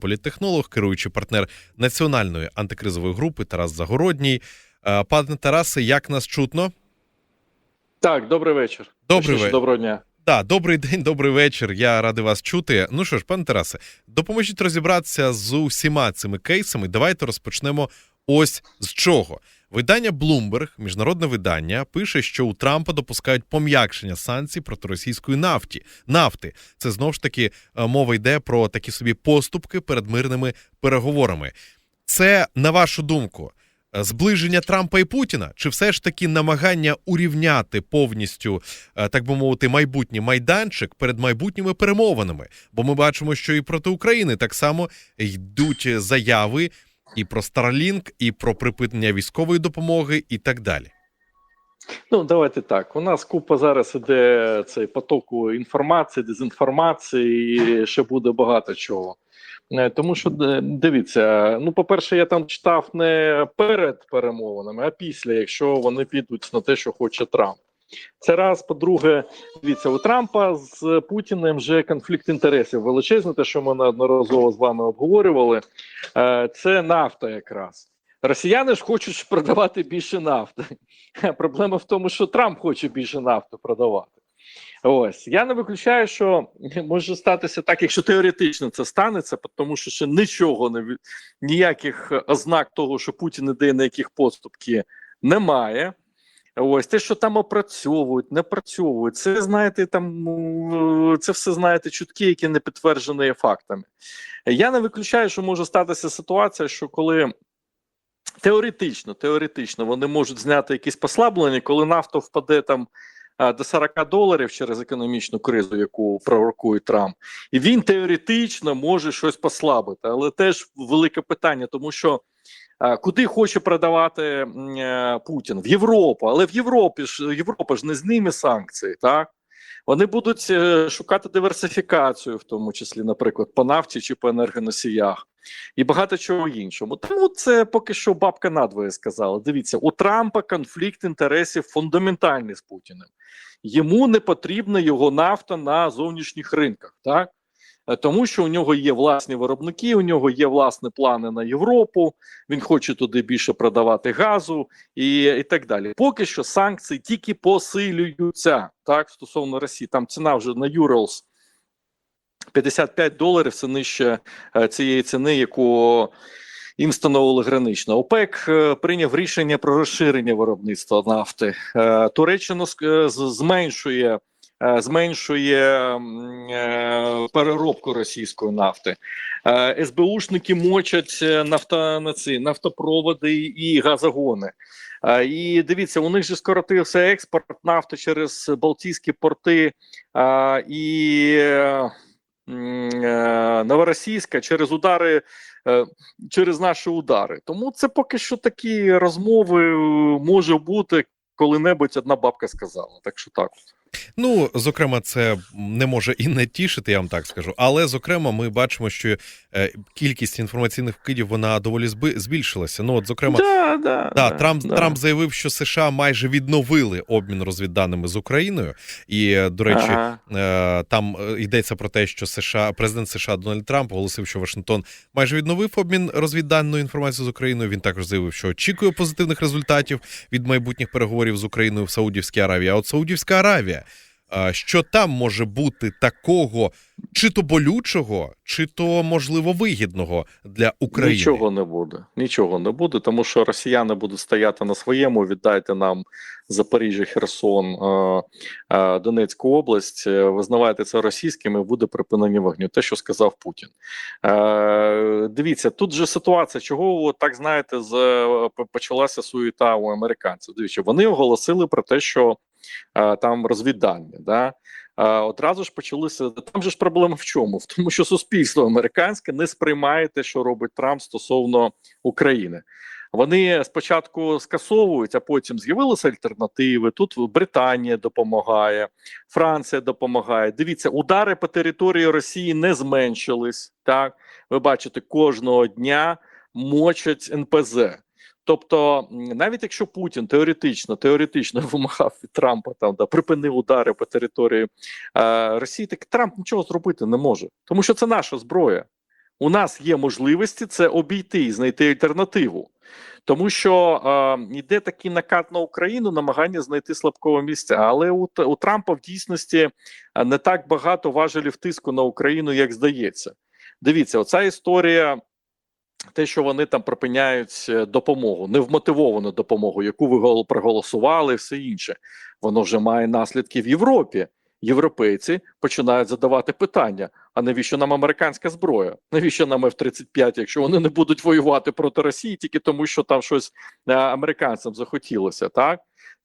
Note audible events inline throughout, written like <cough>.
політтехнолог, керуючий партнер національної антикризової групи Тарас Загородній. Е, Пане Тарасе, як нас чутно? Так, добрий вечір. Добрий вечір. Доброго дня. Да, добрий день, добрий вечір. Я радий вас чути. Ну що ж, пане Тарасе, допоможіть розібратися з усіма цими кейсами. Давайте розпочнемо ось з чого. Видання Bloomberg, міжнародне видання, пише, що у Трампа допускають пом'якшення санкцій проти російської нафті. Нафти це знову ж таки е, мова йде про такі собі поступки перед мирними переговорами. Це на вашу думку. е, Зближення Трампа і Путіна, чи все ж таки намагання урівняти повністю, е, так би мовити, майбутній майданчик перед майбутніми перемовинами? Бо ми бачимо, що і проти України так само йдуть заяви і про Starlink, і про припинення військової допомоги, і так далі. Ну, давайте так. У нас купа зараз іде цей потоку інформації, дезінформації, і ще буде багато чого. Е, Тому що е, дивіться, ну, по-перше, я там читав не перед перемовинами, а після, якщо вони підуть на те, що хоче Трамп. Це раз, по-друге, дивіться, у Трампа з Путіним вже конфлікт інтересів величезний, те, що ми неодноразово з вами обговорювали, Е, це нафта якраз. Росіяни ж хочуть продавати більше нафти. <laughs> Проблема в тому, що Трамп хоче більше нафти продавати. Ось я не виключаю, що може статися так, якщо теоретично це станеться, тому що ще нічого не ніяких ознак того, що Путін іде на яких поступки, немає. Ось те, що там опрацьовують, не працьовують, це знаєте, там ну, це все знаєте чутки, які не підтверджені фактами. Я не виключаю, що може статися ситуація, що коли теоретично, теоретично вони можуть зняти якісь послаблення, коли нафта впаде там до 40 доларів через економічну кризу, яку пророкує Трамп, і він теоретично може щось послабити, але теж велике питання, тому що. А, Куди хоче продавати е, Путін в Європу, але в Європі ж Європа ж не зніме санкції, так вони будуть е, шукати диверсифікацію, в тому числі, наприклад, по нафті чи по енергоносіях, і багато чого іншому. Тому це поки що бабка надвоє сказала. Дивіться, у Трампа конфлікт інтересів фундаментальний з Путіним. Йому не потрібна його нафта на зовнішніх ринках, так? Е, Тому що у нього є власні виробники, у нього є власні плани на Європу. Він хоче туди більше продавати газу і, і так далі. Поки що санкції тільки посилюються так стосовно Росії. Там ціна вже на Urals 55 доларів. Це нижче е, цієї ціни, яку їм встановили гранично. ОПЕК е, прийняв рішення про розширення виробництва нафти. Туреччина зменшує. Е, Зменшує е, переробку російської нафти. Е, СБУшники мочать нафта, нафтопроводи і газогони. І дивіться, у них же скоротився експорт нафти через Балтійські порти і Новоросійська через удари, через наші удари. Тому це поки що такі розмови може бути. Коли-небудь одна бабка сказала, так що так. Ну, зокрема, це не може і не тішити, я вам так скажу. Але зокрема, ми бачимо, що е, кількість інформаційних вкидів вона доволі зби- збільшилася. Ну, от, зокрема, Да, да, Да, Трамп да. Трамп заявив, що США майже відновили обмін розвідданими з Україною, і е, до речі, Ага. е, там йдеться про те, що США, президент США Дональд Трамп оголосив, що Вашингтон майже відновив обмін розвідданою інформацією з Україною. Він також заявив, що очікує позитивних результатів від майбутніх переговорів з Україною в Саудівській Аравії. А от Саудівська Аравія. Що там може бути такого, чи то болючого, чи то можливо вигідного для України? Нічого не буде. Нічого не буде, тому що росіяни будуть стояти на своєму. Віддайте нам Запоріжжя, Херсон, Донецьку область. е, Визнавайте це російським і буде припинення вогню. Те, що сказав Путін. Е, Дивіться, тут же ситуація, чого так знаєте, з е, почалася суєта у американців. Дивіться, вони оголосили про те, що там розвіддання. Да? Е, Одразу ж почалися там же ж проблема в чому? В тому, що суспільство американське не сприймає те, що робить Трамп стосовно України. Вони спочатку скасовують, а потім з'явилися альтернативи. Тут Британія допомагає, Франція допомагає. Дивіться, удари по території Росії не зменшились. Так, ви бачите, кожного дня мочать НПЗ. Тобто, навіть якщо Путін теоретично теоретично <laughs> вимагав від Трампа там да припинив удари по території е, Росії, так Трамп нічого зробити не може, тому що це наша зброя. у нас є можливості це обійти і знайти альтернативу. Тому що е, йде такий накат на Україну, намагання знайти слабкого місця. Але у, у Трампа в дійсності е, не так багато важелів тиску на Україну, як здається. Дивіться, оця історія, те, що вони там припиняють е, допомогу, невмотивовану допомогу, яку ви гол- проголосували, і все інше, воно вже має наслідки в Європі. Європейці починають задавати питання: а навіщо нам американська зброя? Навіщо нам F-35, якщо вони не будуть воювати проти Росії тільки тому, що там щось е, американцям захотілося, так?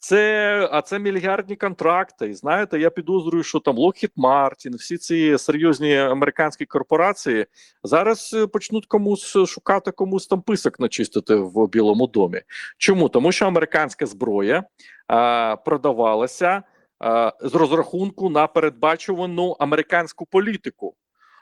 Це, а це мільярдні контракти. І знаєте, я підозрюю, що там Lockheed Martin, всі ці серйозні американські корпорації зараз е, почнуть комусь шукати комусь там писок начистити в Білому домі. Чому? Тому що американська зброя а, продавалася а, з розрахунку на передбачувану американську політику.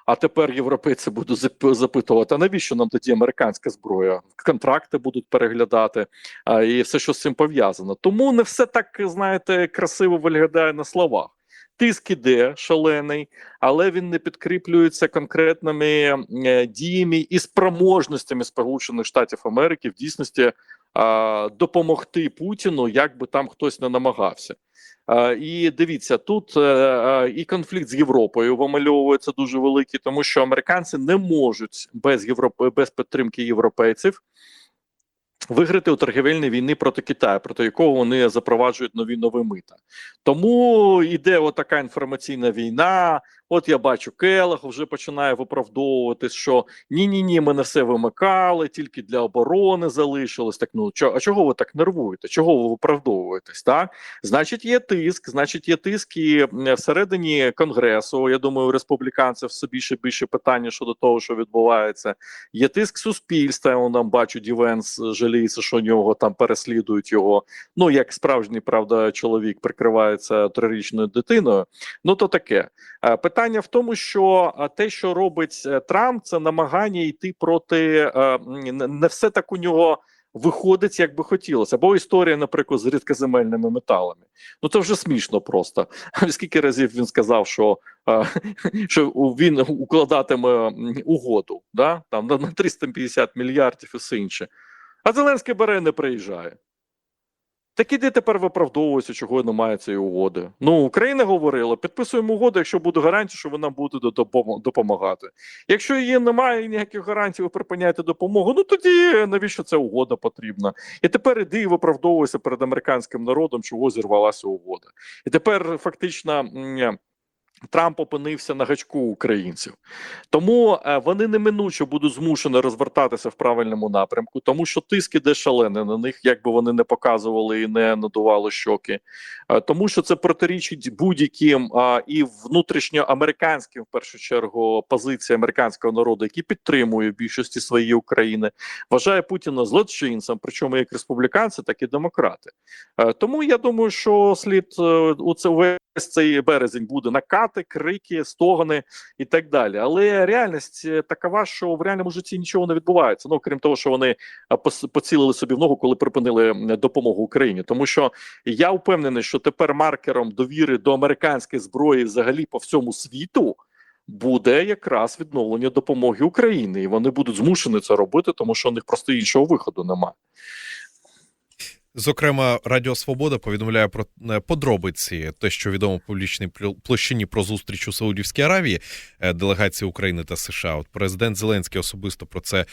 А тепер європейці будуть запитувати: а навіщо нам тоді американська зброя? Контракти будуть переглядати а, і все, що з цим пов'язано. Тому не все так, знаєте, красиво виглядає на словах. Тиск іде шалений, але він не підкріплюється конкретними е, діями і спроможностями Сполучених Штатів Америки в дійсності допомогти Путіну, як би там хтось не намагався. І дивіться, тут е, е, і конфлікт з Європою вимальовується дуже великий, тому що американці не можуть без Європи без підтримки європейців виграти у торгівельній війни проти Китаю, проти якого вони запроваджують нові нові мита. Тому йде отака інформаційна війна. От я бачу, Келех вже починає виправдовувати, що ні, ні, ні, ми не все вимикали, тільки для оборони залишилось. Так ну чо, а чого ви так нервуєте? Чого ви виправдовуєтесь? Так значить, є тиск, значить, є тиск і всередині конгресу. Я думаю, у республіканців все більше більше питання щодо того, що відбувається. Є тиск суспільства. Я нам бачу, Дівенс жаліється, що нього там переслідують його. Ну як справжній правда, чоловік прикривається трирічною дитиною. Ну то таке. Е, Питання в тому, що е, те, що робить е, Трамп, це намагання йти проти е, не- все так у нього виходить, як би хотілося. Або історія, наприклад, з рідкоземельними металами. Ну це вже смішно просто. <laughs> Скільки разів він сказав, що, е, <laughs> що він укладатиме угоду да? там, на 350 мільярдів і все інше. А Зеленський бере не приїжджає. Так іди тепер виправдовується, чого немає цієї угоди. Ну, Україна говорила, підписуємо угоду, якщо буде гарантія, що вона буде допомагати. Якщо її немає ніяких гарантій, ви припиняєте допомогу. Ну тоді навіщо ця угода потрібна? І тепер іди і виправдовуйся перед американським народом, чого зірвалася угода. І тепер фактично. Трамп опинився на гачку українців, тому е, вони неминуче будуть змушені розвертатися в правильному напрямку, тому що тиск іде шалений на них, як би вони не показували і не надували щоки, Е, тому що це протирічить будь-яким і внутрішньоамериканським, в першу чергу, позиції американського народу, який підтримує більшості своєї України, вважає Путіна злочинцем, причому як республіканці, так і демократи. Е, Тому я думаю, що слід у це весь цей березень буде накати, крики, стогони і так далі. Але реальність е, такова, що в реальному житті нічого не відбувається. Ну крім того, що вони е, поцілили собі в ногу, коли припинили допомогу Україні. Тому що я впевнений, що тепер маркером довіри до американської зброї взагалі по всьому світу. Буде якраз відновлення допомоги Україні, і вони будуть змушені це робити, тому що у них просто іншого виходу немає. Зокрема, Радіо Свобода повідомляє про е, подробиці, те, що відомо публічній площині про зустріч у Саудівській Аравії е, делегації України та США. От президент Зеленський особисто про це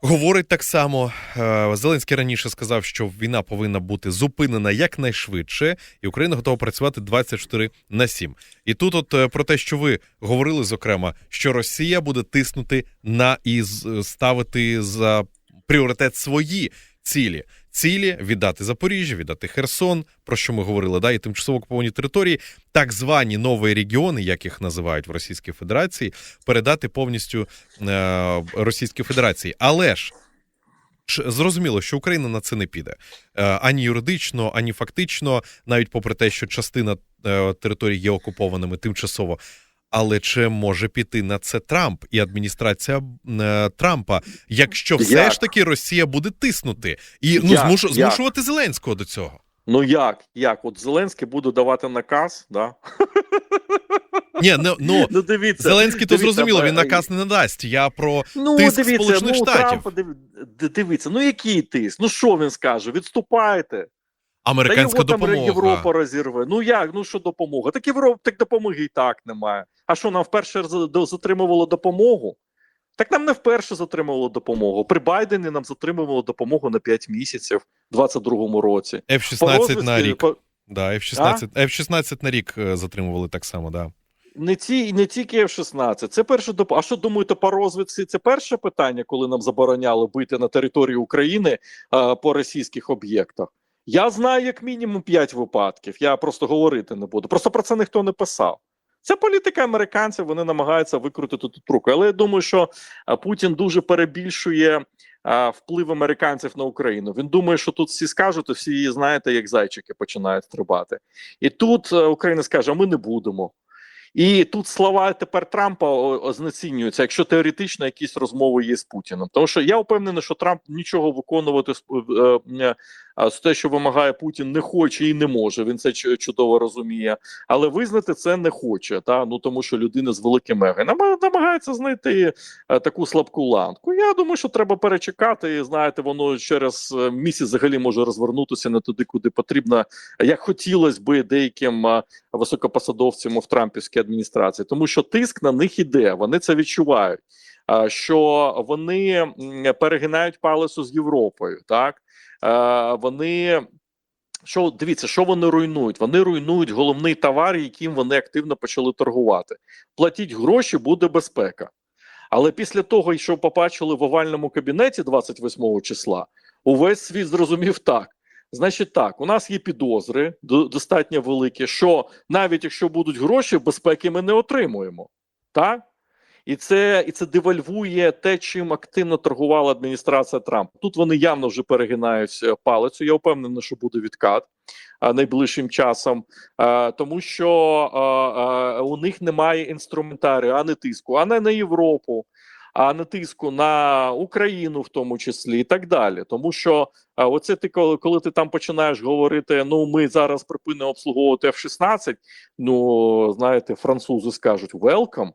говорить так само. Е, Зеленський раніше сказав, що війна повинна бути зупинена якнайшвидше, і Україна готова працювати 24 на 7. І тут, от про те, що ви говорили, зокрема, що Росія буде тиснути на і ставити за пріоритет свої цілі. Цілі віддати Запоріжжя, віддати Херсон, про що ми говорили, да, і тимчасово окуповані території, так звані нові регіони, як їх називають в Російській Федерації, передати повністю е, Російській Федерації. Але ж Зрозуміло, що Україна на це не піде Е, ані юридично, ані фактично, навіть попри те, що частина е, територій є окупованими тимчасово. Але чи може піти на це Трамп і адміністрація е, Трампа, якщо все Як? ж таки Росія буде тиснути і ну Як? змуш, Як? змушувати Зеленського до цього? Ну як? Як? От Зеленський буде давати наказ, да? <laughs> Ні, ну, ну Ну дивіться, Зеленський то дивіться, зрозуміло, він наказ не надасть. Я про Ну, тиск дивіться, Сполучених ну, Штатів. Трампа, див- дивіться, ну який тиск? Ну що він скаже? Відступайте. Американська Та його там допомога. Європа розірве. Ну як? Ну що допомога? Так Європа, так допомоги і так немає. А що нам вперше затримувало допомогу? Так нам не вперше затримувало допомогу. При Байдені нам затримувало допомогу на 5 місяців у 22-му році. F-16 По на рік. по- Да, F-16, F-16 на рік е, затримували так само, да. Не ті, не тільки F-16, це перше доп... А що думаєте по розвідці? Це перше питання, коли нам забороняли бити на території України а, по російських об'єктах. Я знаю як мінімум 5 випадків. Я просто говорити не буду. Просто про це ніхто не писав. Це політика американців. Вони намагаються викрутити тут руку. Але я думаю, що Путін дуже перебільшує а, вплив американців на Україну. Він думає, що тут всі скажуть, і всі знаєте, як зайчики починають стрибати. І тут е, Україна скаже: ми не будемо. І тут слова тепер Трампа знецінюються, якщо теоретично якісь розмови є з Путіним. Тому що я впевнений, що Трамп нічого виконувати з те, що вимагає Путін, не хоче і не може. Він це чудово розуміє, але визнати це не хоче. Та ну тому, що людина з великим Нама- намагається знайти е, таку слабку ланку. Я думаю, що треба перечекати. І знаєте, воно через е, місяць взагалі може розвернутися не туди, куди потрібно, як хотілося би деяким. е, високопосадовцям в Трампівській адміністрації, тому що тиск на них іде, вони це відчувають. а, Що вони перегинають палицю з Європою, так вони що дивіться, що вони руйнують? Вони руйнують головний товар, яким вони активно почали торгувати. Платіть гроші, буде безпека. Але після того, що побачили в овальному кабінеті 28 числа, увесь світ зрозумів так. Значить, так, у нас є підозри достатньо великі, що навіть якщо будуть гроші, безпеки ми не отримуємо. Так? І це, і це девальвує те, чим активно торгувала адміністрація Трампа. Тут вони явно вже перегинають е, палицю. Я впевнений, що буде відкат а, найближчим часом, а, тому що у них немає інструментарію, а не тиску, а не на Європу, а не тиску на Україну, в тому числі, і так далі. Тому що оце ти коли, коли ти там починаєш говорити: ну ми зараз припинимо обслуговувати F-16, Ну, знаєте, французи скажуть welcome,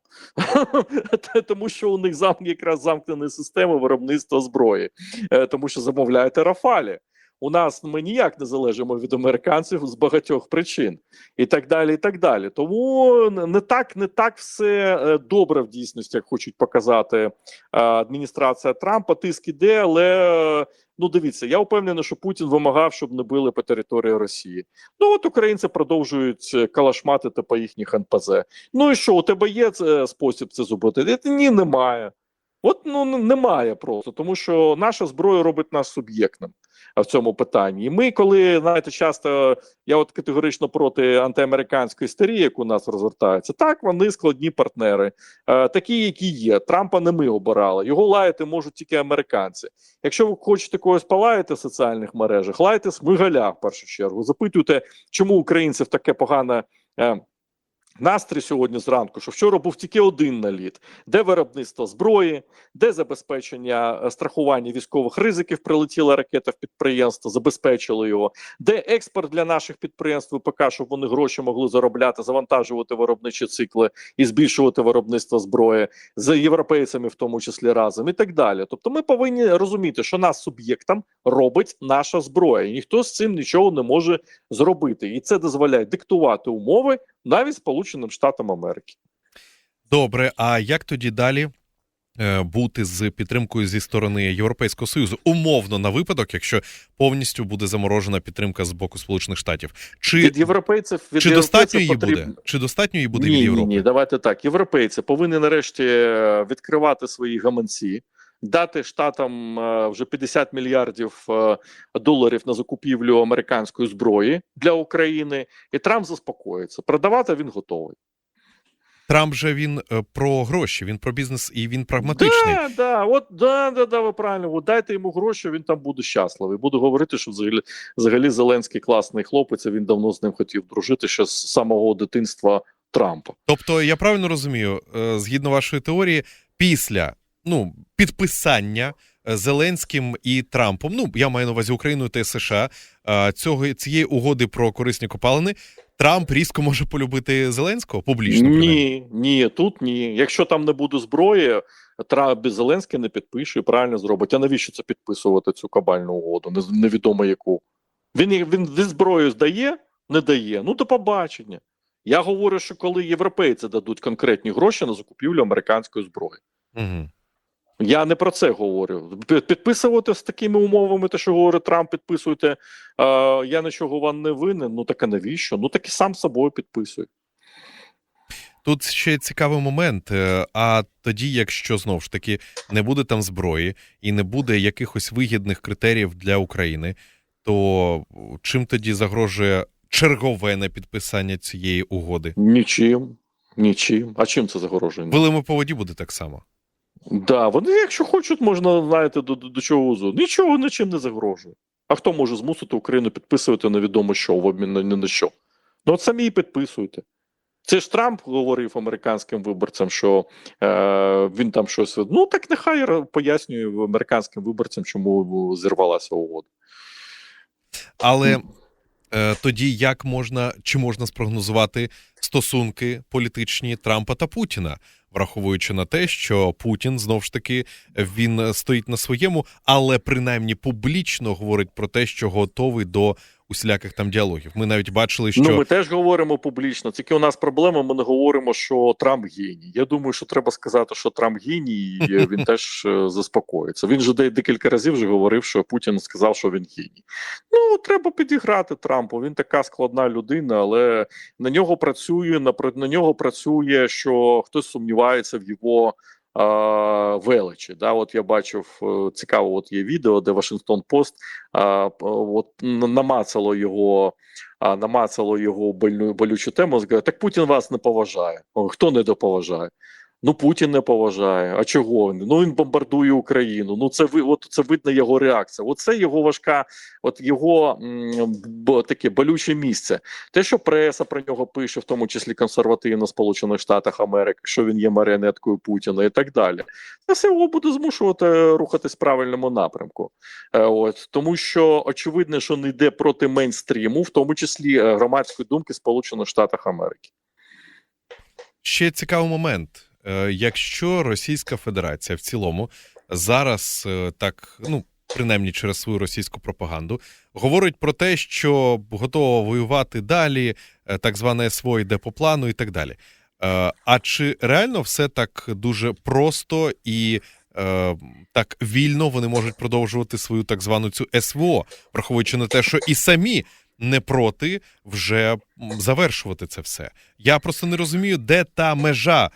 <laughs> тому що у них зам якраз замкнена система виробництва зброї, Е, тому що замовляєте рафалі. У нас ми ніяк не залежимо від американців з багатьох причин, і так далі. і так далі. Тому не так, не так все е, добре в дійсності, як хочуть показати е, адміністрація Трампа. Тиск іде, але е, ну дивіться, я впевнений, що Путін вимагав, щоб не били по території Росії. Ну от українці продовжують калашматити по їхніх НПЗ. Ну і що, у тебе є спосіб це зробити? Ні, немає. От ну немає просто, тому що наша зброя робить нас суб'єктним в цьому питанні. І ми, коли знаєте, часто я от категорично проти антиамериканської істерії, яку у нас розвертається, так вони складні партнери, е, такі, які є. Трампа не ми обирали. Його лаяти можуть тільки американці. Якщо ви хочете когось полаяти в соціальних мережах, лайте Смигаля в першу чергу. Запитуйте, чому українців таке погане. Е, Настрій сьогодні зранку, що вчора був тільки один наліт, де виробництво зброї, де забезпечення е, страхування військових ризиків, прилетіла ракета в підприємство, забезпечили його, де експорт для наших підприємств ВПК, щоб вони гроші могли заробляти, завантажувати виробничі цикли і збільшувати виробництво зброї з європейцями, в тому числі разом, і так далі. Тобто, ми повинні розуміти, що нас суб'єктом робить наша зброя, і ніхто з цим нічого не може зробити, і це дозволяє диктувати умови навіть Сполученим Штатам Америки. Добре, а як тоді далі е, бути з підтримкою зі сторони Європейського Союзу? Умовно на випадок, якщо повністю буде заморожена підтримка з боку Сполучених Штатів. Чи, Від європейців від чи достатньо її потрібно... буде? Чи достатньо її буде ні, від Європи? ні, давайте так. Європейці повинні нарешті е, відкривати свої гаманці, дати штатам е, вже 50 мільярдів е, доларів на закупівлю американської зброї для України, і Трамп заспокоїться. Продавати він готовий. Трамп же він е, про гроші, він про бізнес і він прагматичний. Да, да, от да, да, да, ви правильно. От дайте йому гроші, він там буде щасливий. Буду говорити, що взагалі, взагалі Зеленський класний хлопець. Він давно з ним хотів дружити ще з самого дитинства Трампа. Тобто, я правильно розумію, згідно вашої теорії, після ну підписання е, Зеленським і Трампом, ну я маю на увазі Україною та США, е, цього цієї угоди про корисні копалини, Трамп різко може полюбити Зеленського публічно. Ні, ні, тут ні. Якщо там не буде зброї, Трамп Зеленський не підпише і правильно зробить. А навіщо це підписувати цю кабальну угоду? Невідомо яку. Він, він зброю здає, не дає. Ну, до побачення. Я говорю, що коли європейці дадуть конкретні гроші на закупівлю американської зброї. Угу. Я не про це говорю. Підписувати з такими умовами, те, що говорить Трамп, підписуйте, е, я нічого вам не винен. Ну так а навіщо? Ну так і сам собою підписуй. Тут ще цікавий момент. е, А тоді, якщо знов ж таки не буде там зброї і не буде якихось вигідних критеріїв для України, то чим тоді загрожує чергове непідписання цієї угоди? Нічим. Нічим. А чим це загрожує? Вилами по воді буде так само. Да, вони, якщо хочуть, можна знаєте, до, до, до чого узу. Нічого нічим не загрожує. А хто може змусити Україну підписувати невідомо що в обмін на на що? Ну от самі і підписуйте. Це ж Трамп говорив американським виборцям, що е, він там щось. Ну так нехай пояснює американським виборцям, чому зірвалася угода. Але е, тоді як можна чи можна спрогнозувати стосунки політичні Трампа та Путіна, враховуючи на те, що Путін знов ж таки він стоїть на своєму, але принаймні публічно говорить про те, що готовий до усіляких там діалогів. Ми навіть бачили, що Ну, ми теж говоримо публічно. Тільки у нас проблема. Ми не говоримо, що Трамп геній. Я думаю, що треба сказати, що Трамп геній, і <laughs> він теж е, заспокоїться. Він же декілька разів вже говорив, що Путін сказав, що він геній. Ну треба підіграти Трампу. Він така складна людина, але на нього працює на, на нього працює, що хтось сумнівається в його. Величі, да, от я бачив е, цікаво, от є відео, де Вашингтон Пост а, от намацало його намацало його больну болючу тему. Сказав, так Путін вас не поважає. Хто не доповажає? Ну Путін не поважає. А чого він? Ну він бомбардує Україну. Ну це ви от це видно його реакція. Оце його важка, от його м, таке болюче місце. Те, що преса про нього пише, в тому числі консервативно Сполучених Штатах Америки, що він є маріонеткою Путіна і так далі. Це все його буде змушувати рухатись в правильному напрямку. Е, От тому, що очевидно, що не йде проти мейнстріму, в тому числі е, громадської думки Сполучених Штатів Америки. Ще цікавий момент. Е, Якщо Російська Федерація в цілому зараз е, так, ну принаймні через свою російську пропаганду, говорить про те, що готова воювати далі, е, так зване СВО йде по плану і так далі. А чи реально все так дуже просто і так вільно вони можуть продовжувати свою так звану цю СВО, враховуючи на те, що і самі не проти вже завершувати це все? Я просто не розумію, де та межа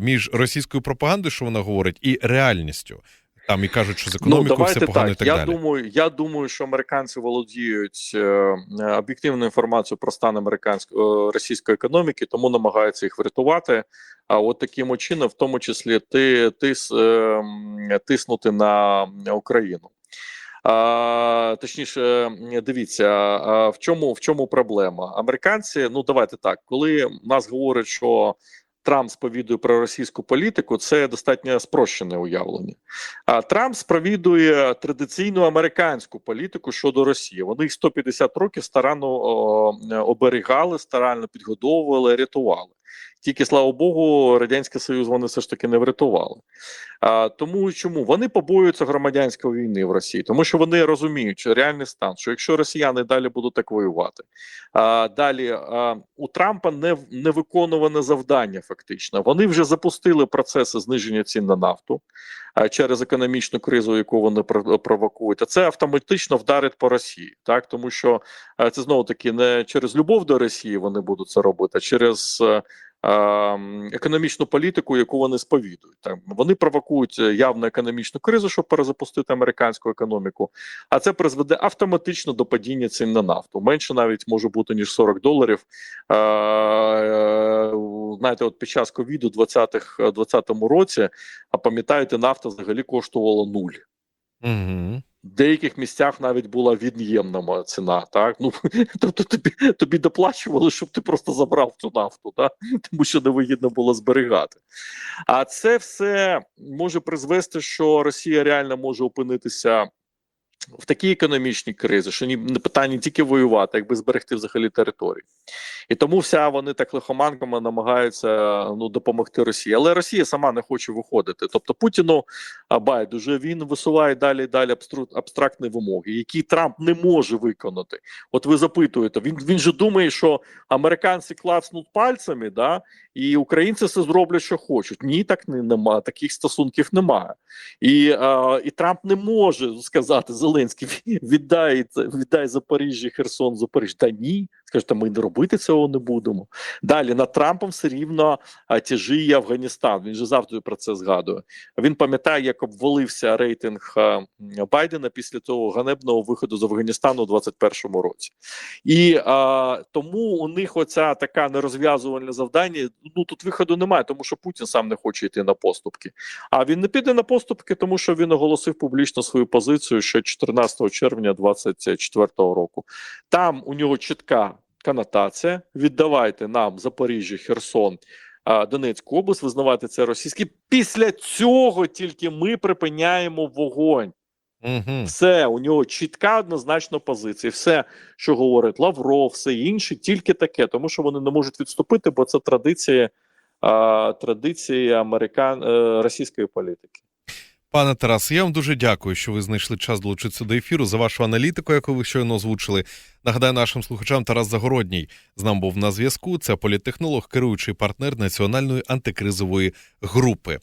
між російською пропагандою, що вона говорить, і реальністю. Там і кажуть, що з економікою все погано і так я далі. думаю, я думаю, що американці володіють е, е, об'єктивною інформацією про стан американської е, російської економіки, тому намагаються їх врятувати. А от таким чином, в тому числі, ти, тис, е, тиснути на Україну. А, точніше, дивіться, а, в чому в чому проблема? Американці, ну давайте так, коли нас говорять, що Трамп сповідує про російську політику, це достатньо спрощене уявлення. А Трамп сповідує традиційну американську політику щодо Росії. Вони їх 150 років старанно оберігали, старанно підгодовували, рятували. Тільки слава Богу, радянський союз вони все ж таки не врятували. А, тому чому вони побоюються громадянської війни в Росії? Тому що вони розуміють, що реальний стан, що якщо росіяни далі будуть так воювати, а, далі а, у Трампа не, не виконуване завдання. Фактично, вони вже запустили процеси зниження цін на нафту а, через економічну кризу, яку вони про- провокують. А це автоматично вдарить по Росії, так тому що а, це знову таки не через любов до Росії вони будуть це робити, а через. Е, Економічну політику, яку вони сповідують, так вони провокують е, явну економічну кризу, щоб перезапустити американську економіку. А це призведе автоматично до падіння цін на нафту. Менше навіть може бути ніж 40 доларів. Е, е, знаєте, от під час ковіду, 20-х, 20-му році, а пам'ятаєте, нафта взагалі коштувала нуль. Угу. Деяких місцях навіть була від'ємна ціна, так ну <laughs> тобто тобі тобі доплачували, щоб ти просто забрав цю нафту, так? тому що невигідно було зберігати. А це все може призвести, що Росія реально може опинитися в такій економічній кризі, що ні не питання тільки воювати, якби зберегти взагалі територію. І тому вся вони так лихоманками намагаються ну допомогти Росії. Але Росія сама не хоче виходити. Тобто Путіну байдуже він висуває далі і далі абстрактні вимоги, які Трамп не може виконати. От ви запитуєте, він він же думає, що американці клацнуть пальцями, да, і українці все зроблять, що хочуть. Ні, так не нема. Таких стосунків немає. І, а, і Трамп не може сказати Зеленський, <laughs> віддай, віддай Запоріжжя, Херсон, Запоріжжя. Та ні, скаже, та ми не робити цього не будемо. Далі над Трампом все рівно тяжіє Афганістан. Він же завжди про це згадує. Він пам'ятає, як обвалився рейтинг Байдена після того ганебного виходу з Афганістану у 21-му році. І а, тому у них оця така нерозв'язувальне завдання. Ну тут виходу немає, тому що Путін сам не хоче йти на поступки. А він не піде на поступки, тому що він оголосив публічно свою позицію ще 14 червня 2024 року. Там у нього чітка конотація: віддавайте нам Запоріжжя, Херсон. Донецьку область визнавати це російське. Після цього тільки ми припиняємо вогонь. Угу. Все у нього чітка однозначна позиція. Все, що говорить Лавров, все інше, тільки таке, тому що вони не можуть відступити, бо це традиція, а, традиції американ е, російської політики. Пане Тарасе, я вам дуже дякую, що ви знайшли час долучитися до ефіру за вашу аналітику, яку ви щойно озвучили. Нагадаю нашим слухачам Тарас Загородній з нами був на зв'язку. Це політтехнолог, керуючий партнер національної антикризової групи.